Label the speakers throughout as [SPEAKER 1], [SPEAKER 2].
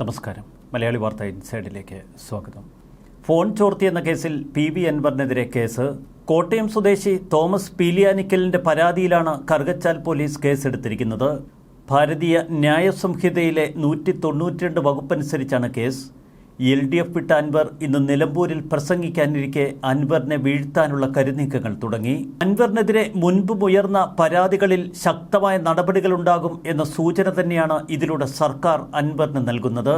[SPEAKER 1] നമസ്കാരം. മലയാളി വാർത്ത ഇൻസൈഡിലേക്ക് സ്വാഗതം. ഫോൺ ചോർത്തി എന്ന കേസിൽ പി വി അൻവറിനെതിരെ കേസ്. കോട്ടയം സ്വദേശി തോമസ് പീലിയാനിക്കലിന്റെ പരാതിയിലാണ് കറുകച്ചാൽ പോലീസ് കേസെടുത്തിരിക്കുന്നത്. ഭാരതീയ ന്യായ സംഹിതയിലെ നൂറ്റി തൊണ്ണൂറ്റിരണ്ട് വകുപ്പനുസരിച്ചാണ് കേസ്. എൽ ഡി എഫ് വിട്ട അൻവർ ഇന്ന് നിലമ്പൂരിൽ പ്രസംഗിക്കാനിരിക്കെ അൻവറിനെ വീഴ്ത്താനുള്ള കരുനീക്കങ്ങൾ തുടങ്ങി. അൻവറിനെതിരെ മുൻപും ഉയർന്ന പരാതികളിൽ ശക്തമായ നടപടികളുണ്ടാകും എന്ന സൂചന തന്നെയാണ് ഇതിലൂടെ സർക്കാർ അൻവറിന് നൽകുന്നത്.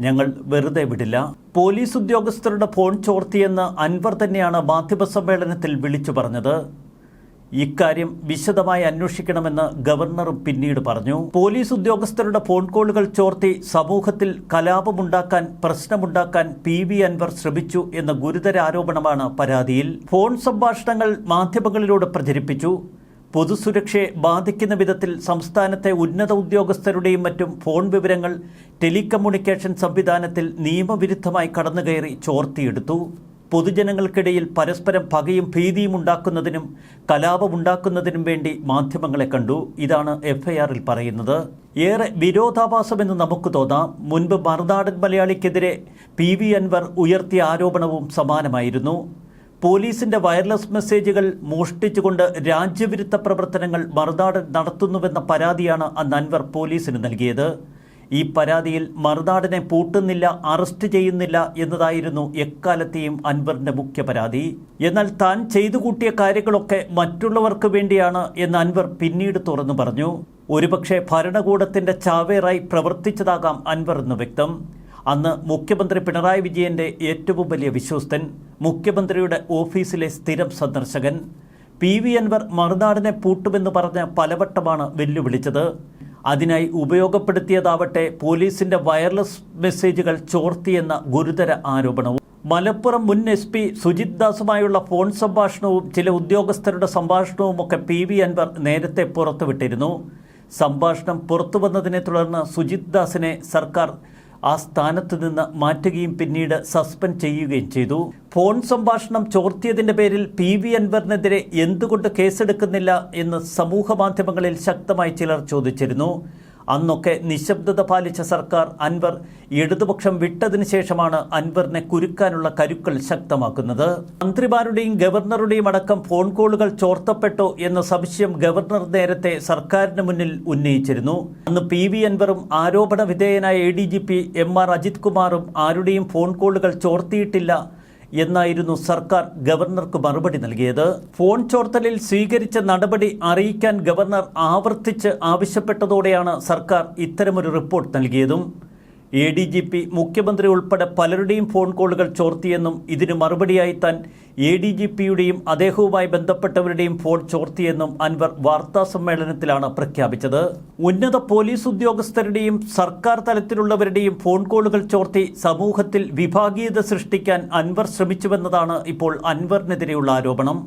[SPEAKER 1] ഞങ്ങൾ വെറുതെ വിടില്ല. പോലീസ് ഉദ്യോഗസ്ഥരുടെ ഫോൺ ചോർത്തിയെന്ന് അൻവർ തന്നെയാണ് മാധ്യമസമ്മേളനത്തിൽ വിളിച്ചു പറഞ്ഞത്. ഇക്കാര്യം വിശദമായി അന്വേഷിക്കണമെന്ന് ഗവർണറും പിന്നീട് പറഞ്ഞു. പോലീസ് ഉദ്യോഗസ്ഥരുടെ ഫോൺ കോളുകൾ ചോർത്തി സമൂഹത്തിൽ കലാപമുണ്ടാക്കാൻ പ്രശ്നമുണ്ടാക്കാൻ പി വി അൻവർ ശ്രമിച്ചു എന്ന ഗുരുതര ആരോപണമാണ് പരാതിയിൽ. ഫോൺ സംഭാഷണങ്ങൾ മാധ്യമങ്ങളിലൂടെ പ്രചരിപ്പിച്ചു. പൊതുസുരക്ഷയെ ബാധിക്കുന്ന വിധത്തിൽ സംസ്ഥാനത്തെ ഉന്നത ഉദ്യോഗസ്ഥരുടെയും മറ്റും ഫോൺ വിവരങ്ങൾ ടെലികമ്മ്യൂണിക്കേഷൻ സംവിധാനത്തിൽ നിയമവിരുദ്ധമായി കടന്നുകയറി ചോർത്തിയെടുത്തു. പൊതുജനങ്ങൾക്കിടയിൽ പരസ്പരം പകയും ഭീതിയും ഉണ്ടാക്കുന്നതിനും കലാപമുണ്ടാക്കുന്നതിനും വേണ്ടി മാധ്യമങ്ങളെ കണ്ടു. ഇതാണ് എഫ്ഐആറിൽ പറയുന്നത്. ഏറെ വിരോധാഭാസമെന്ന് നമുക്ക് തോന്നാം. മുൻപ് മറുനാടൻ മലയാളിക്കെതിരെ പി വി അൻവർ ഉയർത്തിയ ആരോപണവും സമാനമായിരുന്നു. പോലീസിന്റെ വയർലെസ് മെസ്സേജുകൾ മോഷ്ടിച്ചുകൊണ്ട് രാജ്യവിരുദ്ധ പ്രവർത്തനങ്ങൾ മറുനാടൻ നടത്തുന്നുവെന്ന പരാതിയാണ് അന്ന് അൻവർ പോലീസിന് നൽകിയത്. ഈ പരാതിയിൽ മറുനാടിനെ പൂട്ടുന്നില്ല അറസ്റ്റ് ചെയ്യുന്നില്ല എന്നതായിരുന്നു എക്കാലത്തെയും അൻവറിന്റെ മുഖ്യ പരാതി. എന്നാൽ താൻ ചെയ്തു കൂട്ടിയ കാര്യങ്ങളൊക്കെ മറ്റുള്ളവർക്ക് വേണ്ടിയാണ് എന്ന് അൻവർ പിന്നീട് തുറന്നു പറഞ്ഞു. ഒരുപക്ഷെ ഭരണകൂടത്തിന്റെ ചാവേറായി പ്രവർത്തിച്ചതാകാം അൻവർ എന്ന് വ്യക്തം. അന്ന് മുഖ്യമന്ത്രി പിണറായി വിജയന്റെ ഏറ്റവും വലിയ വിശ്വസ്തൻ മുഖ്യമന്ത്രിയുടെ ഓഫീസിലെ സ്ഥിരം സന്ദർശകൻ. പി വി അൻവർ മറുനാടിനെ പൂട്ടുമെന്ന് പറഞ്ഞ് പലവട്ടമാണ് വെല്ലുവിളിച്ചത്. അതിനായി ഉപയോഗപ്പെടുത്തിയതാവട്ടെ പോലീസിന്റെ വയർലെസ് മെസ്സേജുകൾ ചോർത്തിയെന്ന ഗുരുതര ആരോപണവും. മലപ്പുറം മുൻ എസ് പി സുജിത് ദാസുമായുള്ള ഫോൺ സംഭാഷണവും ചില ഉദ്യോഗസ്ഥരുടെ സംഭാഷണവും ഒക്കെ പി വി അൻവർ നേരത്തെ പുറത്തുവിട്ടിരുന്നു. സംഭാഷണം പുറത്തു വന്നതിനെ തുടർന്ന് സുജിത് ദാസിനെ സർക്കാർ ആ സ്ഥാനത്ത് നിന്ന് മാറ്റുകയും പിന്നീട് സസ്പെൻഡ് ചെയ്യുകയും ചെയ്തു. ഫോൺ സംഭാഷണം ചോർത്തിയതിന്റെ പേരിൽ പി വി അൻവറിനെതിരെ എന്തുകൊണ്ട് കേസെടുക്കുന്നില്ല എന്ന് സമൂഹ മാധ്യമങ്ങളിൽ ശക്തമായി ചിലർ ചോദിച്ചിരുന്നു. അന്നൊക്കെ നിശബ്ദത പാലിച്ച സർക്കാർ അൻവർ ഇടതുപക്ഷം വിട്ടതിന് ശേഷമാണ് അൻവറിനെ കുരുക്കാനുള്ള കരുക്കൾ ശക്തമാക്കുന്നത്. മന്ത്രിമാരുടെയും ഗവർണറുടെയും അടക്കം ഫോൺ കോളുകൾ ചോർത്തപ്പെട്ടോ എന്ന സംശയം ഗവർണർ നേരത്തെ സർക്കാരിന് മുന്നിൽ ഉന്നയിച്ചിരുന്നു. അന്ന് പി വി അൻവറും ആരോപണ വിധേയനായ A D G P M R Ajith കുമാറും ആരുടെയും ഫോൺ കോളുകൾ ചോർത്തിയിട്ടില്ല എന്നായിരുന്നു സർക്കാർ ഗവർണർക്ക് മറുപടി നൽകിയത്. ഫോൺ ചോർത്തലിൽ സ്വീകരിച്ച നടപടി അറിയിക്കാൻ ഗവർണർ ആവർത്തിച്ച് ആവശ്യപ്പെട്ടതോടെയാണ് സർക്കാർ ഇത്തരമൊരു റിപ്പോർട്ട് നൽകിയതും. എ ഡി ജി പി മുഖ്യമന്ത്രി ഉൾപ്പെടെ പലരുടെയും ഫോൺ കോളുകൾ ചോർത്തിയെന്നും ഇതിന് മറുപടിയായി താൻ എ ഡി ജി പിയുടെയും അദ്ദേഹവുമായി ബന്ധപ്പെട്ടവരുടെയും ഫോൺ ചോർത്തിയെന്നും അൻവർ വാർത്താ സമ്മേളനത്തിലാണ് പ്രഖ്യാപിച്ചത്. ഉന്നത പോലീസ് ഉദ്യോഗസ്ഥരുടെയും സർക്കാർ തലത്തിലുള്ളവരുടെയും ഫോൺ കോളുകൾ ചോർത്തി സമൂഹത്തിൽ വിഭാഗീയത സൃഷ്ടിക്കാൻ അൻവർ ശ്രമിച്ചുവെന്നതാണ് ഇപ്പോൾ അൻവറിനെതിരെയുള്ള ആരോപണം.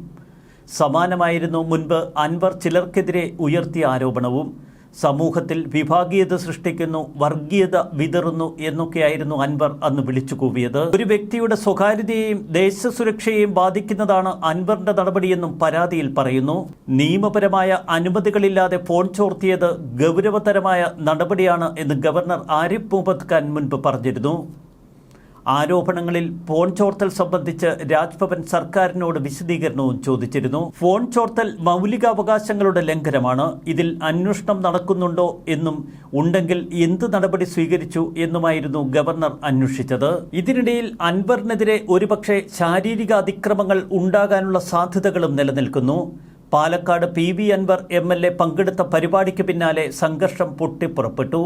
[SPEAKER 1] സമാനമായിരുന്നു മുൻപ് അൻവർ ചിലർക്കെതിരെ ഉയർത്തിയ ആരോപണവും. സമൂഹത്തിൽ വിഭാഗീയത സൃഷ്ടിക്കുന്നു വർഗീയത വിതറുന്നു എന്നൊക്കെയായിരുന്നു അൻവർ അന്ന് വിളിച്ചു കൂവിയത്. ഒരു വ്യക്തിയുടെ സ്വകാര്യതയെയും ദേശസുരക്ഷയെയും ബാധിക്കുന്നതാണ് അൻവറിന്റെ നടപടിയെന്നും പരാതിയിൽ പറയുന്നു. നിയമപരമായ അനുമതികളില്ലാതെ ഫോൺ ചോർത്തിയത് ഗൗരവതരമായ നടപടിയാണ് എന്ന് ഗവർണർ ആരിഫ് മുഹമ്മദ് ഖാൻ മുൻപ് പറഞ്ഞിരുന്നു. ആരോപണങ്ങളിൽ ഫോൺ ചോർത്തൽ സംബന്ധിച്ച് രാജ്ഭവൻ സർക്കാരിനോട് വിശദീകരണവും ചോദിച്ചിരുന്നു. ഫോൺ ചോർത്തൽ മൗലികാവകാശങ്ങളുടെ ലംഘനമാണ്. ഇതിൽ അന്വേഷണം നടക്കുന്നുണ്ടോ എന്നും ഉണ്ടെങ്കിൽ എന്ത് നടപടി സ്വീകരിച്ചു എന്നുമായിരുന്നു ഗവർണർ അന്വേഷിച്ചത്. ഇതിനിടയിൽ അൻവറിനെതിരെ ഒരുപക്ഷെ ശാരീരിക അതിക്രമങ്ങൾ ഉണ്ടാകാനുള്ള സാധ്യതകളും നിലനിൽക്കുന്നു. Palakkad P V Anvar M L A പങ്കെടുത്ത പരിപാടിക്ക് പിന്നാലെ സംഘർഷം പൊട്ടിപ്പുറപ്പെട്ടു.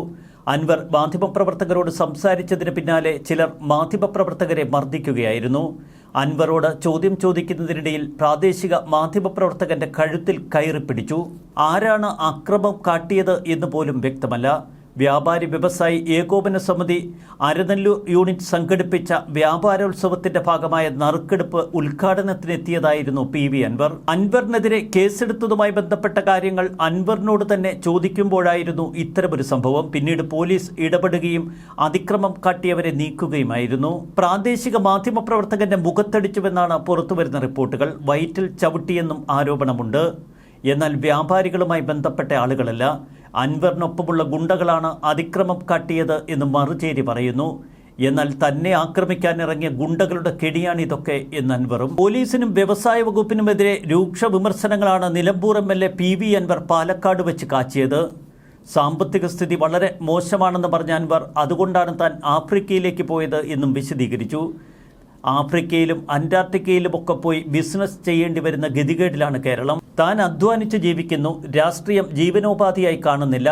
[SPEAKER 1] അൻവർ മാധ്യമപ്രവർത്തകരോട് സംസാരിച്ചതിന് പിന്നാലെ ചിലർ മാധ്യമപ്രവർത്തകരെ മർദ്ദിക്കുകയായിരുന്നു. അൻവറോട് ചോദ്യം ചോദിക്കുന്നതിനിടയിൽ പ്രാദേശിക മാധ്യമപ്രവർത്തകന്റെ കഴുത്തിൽ കയറി പിടിച്ചു. ആരാണ് അക്രമം കാട്ടിയത് എന്ന് പോലും വ്യക്തമല്ല. വ്യാപാരി വ്യവസായി ഏകോപന സമിതി അരനെല്ലൂർ യൂണിറ്റ് സംഘടിപ്പിച്ച വ്യാപാരോത്സവത്തിന്റെ ഭാഗമായ നറുക്കെടുപ്പ് ഉദ്ഘാടനത്തിനെത്തിയതായിരുന്നു പി വി അൻവർ. അൻവറിനെതിരെ കേസെടുത്തതുമായി ബന്ധപ്പെട്ട കാര്യങ്ങൾ അൻവറിനോട് തന്നെ ചോദിക്കുമ്പോഴായിരുന്നു ഇത്തരമൊരു സംഭവം. പിന്നീട് പോലീസ് ഇടപെടുകയും അതിക്രമം കാട്ടിയവരെ നീക്കുകയുമായിരുന്നു. പ്രാദേശിക മാധ്യമപ്രവർത്തകന്റെ മുഖത്തടിച്ചുവെന്നാണ് പുറത്തുവരുന്ന റിപ്പോർട്ടുകൾ. വയറ്റിൽ ചവിട്ടിയെന്നും ആരോപണമുണ്ട്. എന്നാൽ വ്യാപാരികളുമായി ബന്ധപ്പെട്ട ആളുകളല്ല. അൻവറിനൊപ്പമുള്ള ഗുണ്ടകളാണ് അതിക്രമം കാട്ടിയത് എന്ന് മറുചേരി പറയുന്നു. എന്നാൽ തന്നെ ആക്രമിക്കാനിറങ്ങിയ ഗുണ്ടകളുടെ കെണിയാണിതൊക്കെ എന്ന് അൻവറും. പോലീസിനും വ്യവസായ വകുപ്പിനുമെതിരെ രൂക്ഷ വിമർശനങ്ങളാണ് Nilambur M L A P V Anvar Palakkad വെച്ച് കാച്ചിയത്. സാമ്പത്തിക സ്ഥിതി വളരെ മോശമാണെന്ന് പറഞ്ഞ അൻവർ അതുകൊണ്ടാണ് താൻ ആഫ്രിക്കയിലേക്ക് പോയത് എന്നും വിശദീകരിച്ചു. ആഫ്രിക്കയിലും അന്റാർട്ടിക്കയിലും ഒക്കെ പോയി ബിസിനസ് ചെയ്യേണ്ടി വരുന്ന ഗതികേടിലാണ് കേരളം. താൻ അധ്വാനിച്ച് ജീവിക്കുന്നു രാഷ്ട്രീയം ജീവനോപാധിയായി കാണുന്നില്ല.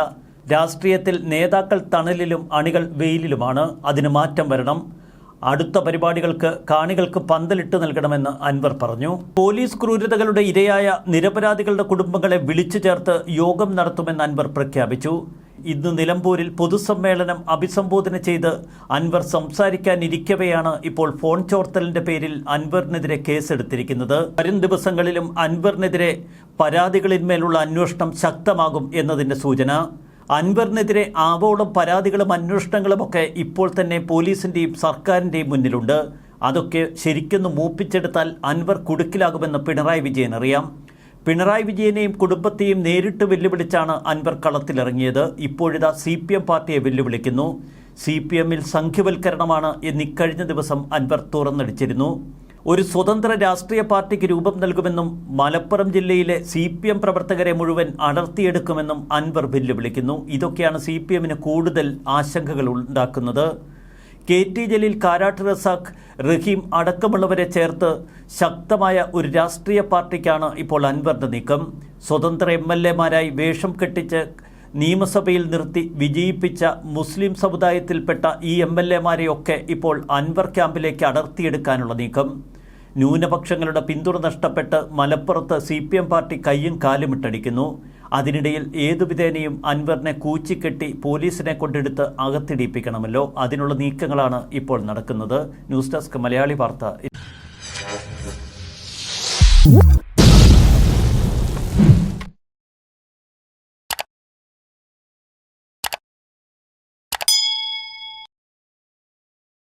[SPEAKER 1] രാഷ്ട്രീയത്തിൽ നേതാക്കൾ തണലിലും അണികൾ വെയിലിലുമാണ്. അതിന് മാറ്റം വരണം. അടുത്ത പരിപാടികൾക്ക് കാണികൾക്ക് പന്തലിട്ട് നൽകണമെന്ന് അൻവർ പറഞ്ഞു. പോലീസ് ക്രൂരതകളുടെ ഇരയായ നിരപരാധികളുടെ കുടുംബങ്ങളെ വിളിച്ചു ചേർത്ത് യോഗം നടത്തുമെന്ന് അൻവർ പ്രഖ്യാപിച്ചു. ഇന്ന് നിലമ്പൂരിൽ പൊതുസമ്മേളനം അഭിസംബോധന ചെയ്ത് അൻവർ സംസാരിക്കാനിരിക്കവെയാണ് ഇപ്പോൾ ഫോൺ ചോർത്തലിന്റെ പേരിൽ അൻവറിനെതിരെ കേസെടുത്തിരിക്കുന്നത്. വരും ദിവസങ്ങളിലും അൻവറിനെതിരെ പരാതികളിന്മേലുള്ള അന്വേഷണം ശക്തമാകും എന്നതിന്റെ സൂചന. അൻവറിനെതിരെ ആവോളം പരാതികളും അന്വേഷണങ്ങളുമൊക്കെ ഇപ്പോൾ തന്നെ പോലീസിന്റെയും സർക്കാരിന്റെയും മുന്നിലുണ്ട്. അതൊക്കെ ശരിക്കൊന്ന് മൂപ്പിച്ചെടുത്താൽ അൻവർ കുടുക്കിലാകുമെന്ന് പിണറായി വിജയൻ അറിയാം. പിണറായി വിജയനെയും കുടുംബത്തെയും നേരിട്ട് വെല്ലുവിളിച്ചാണ് അൻവർ കളത്തിലിറങ്ങിയത്. ഇപ്പോഴിതാ സി പി എം പാർട്ടിയെ വെല്ലുവിളിക്കുന്നു. സി പി എമ്മിൽ സംഖ്യവൽക്കരണമാണ് എന്നിക്കഴിഞ്ഞ ദിവസം അൻവർ തുറന്നടിച്ചിരുന്നു. ഒരു സ്വതന്ത്ര രാഷ്ട്രീയ പാർട്ടിക്ക് രൂപം നൽകുമെന്നും മലപ്പുറം ജില്ലയിലെ സി പി എം പ്രവർത്തകരെ മുഴുവൻ അടർത്തിയെടുക്കുമെന്നും അൻവർ വെല്ലുവിളിക്കുന്നു. ഇതൊക്കെയാണ് സി പി എമ്മിന് കൂടുതൽ ആശങ്കകൾ ഉണ്ടാക്കുന്നത്. കെ ടി ജലീൽ കാരാട്ട് റസാഖ് റഹീം അടക്കമുള്ളവരെ ചേർത്ത് ശക്തമായ ഒരു രാഷ്ട്രീയ പാർട്ടിക്കാണ് ഇപ്പോൾ അൻവറിന്റെ നീക്കം. സ്വതന്ത്ര എം എൽ എമാരായി വേഷം കെട്ടിച്ച് നിയമസഭയിൽ നിർത്തി വിജയിപ്പിച്ച മുസ്ലിം സമുദായത്തിൽപ്പെട്ട ഈ എം എൽ എമാരെയൊക്കെ ഇപ്പോൾ അൻവർ ക്യാമ്പിലേക്ക് അടർത്തിയെടുക്കാനുള്ള നീക്കം. ന്യൂനപക്ഷങ്ങളുടെ പിന്തുണ നഷ്ടപ്പെട്ട് മലപ്പുറത്ത് സി പി എം പാർട്ടി കയ്യും കാലുമിട്ടടിക്കുന്നു അതിനിടയിൽ ഏതു വിധേനയും അൻവറിനെ കൂച്ചിക്കെട്ടി പോലീസിനെ കൊണ്ടെടുത്ത് അകത്തിടിപ്പിക്കണമല്ലോ. അതിനുള്ള നീക്കങ്ങളാണ് ഇപ്പോൾ നടക്കുന്നത്. ന്യൂസ് ഡെസ്ക് മലയാളി വാർത്ത